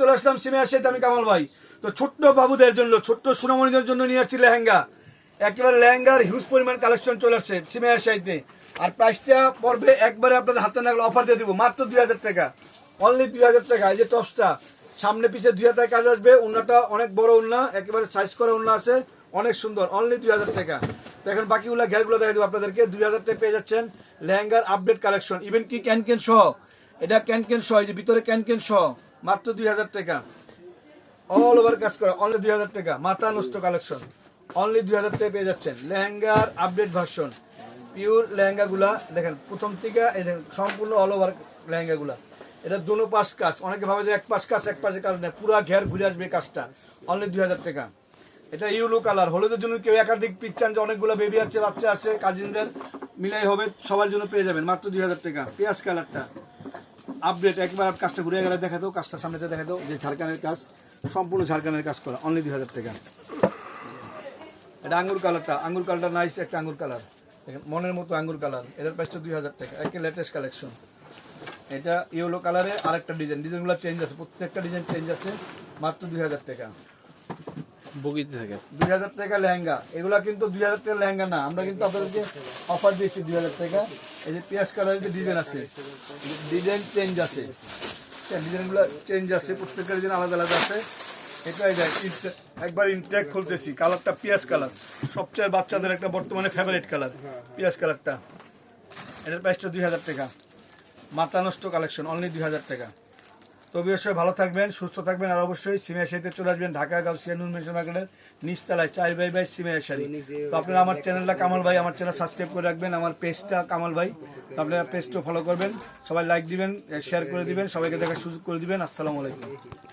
চলে আসলাম সিমে আসে আমি কামাল ভাই। তো ছোট্ট বাবুদের জন্য, ছোট্ট সোনামণিদের জন্য নিয়ে আসছি লেহেঙ্গা। একেবারে লেহেঙ্গার হিউজ পরিমাণ কালেকশন চলে আসছে সিমে আসাইতে আর প্রাইসটা পড়বে একবারে আপনাদের হাতে নাগলে অফার দিয়ে দিব, মাত্র দুই হাজার টাকা। অনলি দুই হাজার টাকা, এই যে টপসটা সামনে পিছে দুই হাজার কাজ আসবে, উন্নাটা অনেক বড় উন্না, একেবারে সাইজ করা উন্না আছে, অনেক সুন্দর অনলি দুই হাজার টাকা। তো এখন বাকিগুলো ঘেরগুলো দেখা দেবো আপনাদেরকে, দুই হাজার টাকা পেয়ে যাচ্ছেন লেহেঙ্গার আপডেট কালেকশন ইভেন কি ক্যান ক্যান সহ, এটা ক্যান ক্যান সহ, এই যে ভিতরে ক্যান ক্যান সহ। মাত্র দুই হাজার টাকা। অল ওভার কাজ করা অনলি দুই হাজার টাকা। মাথা নষ্ট কালেকশন অনলি দুই হাজার টাকা পেয়ে যাচ্ছেন। লেহেঙ্গার আপডেট ভার্সন পিওর লেহেঙ্গা গুলা দেখেন, প্রথম থেকে এই দেখেন সম্পূর্ণ অল ওভার লেহেঙ্গা গুলা এটা দুনো পাশ কাজ। অনেকে ভাবে যে এক পাশ কাজ, এক পাশে কাজ নেই। পুরা ঘের ঘুরে আসবে কাজটা। অনলি দুই হাজার টাকা। এটা ইউলো কালার হলুদের জন্য কেউ একাধিক পিক চান যে অনেকগুলো বেবি আছে, বাচ্চা আছে কাজিনদের মিলাই হবে, সবার জন্য পেয়ে যাবেন। মাত্র দুই হাজার টাকা। পেঁয়াজ কালারটা আপডেট একবার কাজটা ঘুরে গেলে দেখা দাও, কাজটা সামনেতে দেখা দাও, যে ঝাড়খানের কাজ, সম্পূর্ণ ঝাড়খানের কাজ করা অনলি দুই হাজার টাকা। এটা আঙ্গুর কালারটা আঙ্গুর কালারটা নাইস একটা আঙ্গুর কালার। দেখেন, মনের মতো আঙ্গুর কালার এটার প্রাইসটা দুই হাজার টাকা, একে লেটেস্ট কালেকশন এটা ইয়েলো কালারে আরেকটা ডিজাইন ডিজাইনগুলো চেঞ্জ আছে, প্রত্যেকটা ডিজাইন চেঞ্জ আছে, মাত্র দুই হাজার টাকা। বগিতে থাকে। দুই হাজার টাকা লেহেঙ্গা। এগুলা কিন্তু দুই হাজার টাকা লেহেঙ্গা না। আমরা কিন্তু আপনাদেরকে অফার দিচ্ছি দুই হাজার টাকা। এই যে পেঁয়াজ কালারের যে ডিজাইন আছে ডিজাইন চেঞ্জ আছে। ডিজাইনগুলো চেঞ্জ আছে প্রত্যেকটা ডিজাইন আলাদা আলাদা আছে। এটাই ইনটে- একবার ইনটেক খুলতেছি, কালারটা পেঁয়াজ কালার। সবচেয়ে বাচ্চাদের একটা বর্তমানে ফেভারিট কালার, পেঁয়াজ কালারটা। এটার প্রাইসটা দুই হাজার টাকা। মাথা নষ্ট কালেকশন অনলি দুই হাজার টাকা। তো অবশ্যই ভালো থাকবেন, সুস্থ থাকবেন, আর অবশ্যই সিমের সাথে চলে আসবেন ঢাকা, গাউসিয়া, নুন মেশন মার্কেটের নিচতলায় চাই ভাই ভাই সিমের শাড়ি। তো আপনারা আমার চ্যানেলটা কামাল ভাই, আমার চ্যানেল সাবস্ক্রাইব করে রাখবেন, আমার পেজটা কামাল ভাই। তো আপনারা পেজটাও ফলো করবেন, সবাই লাইক দিবেন শেয়ার করে দিবেন, সবাইকে দেখার সুযোগ করে দিবেন। আসসালামু আলাইকুম।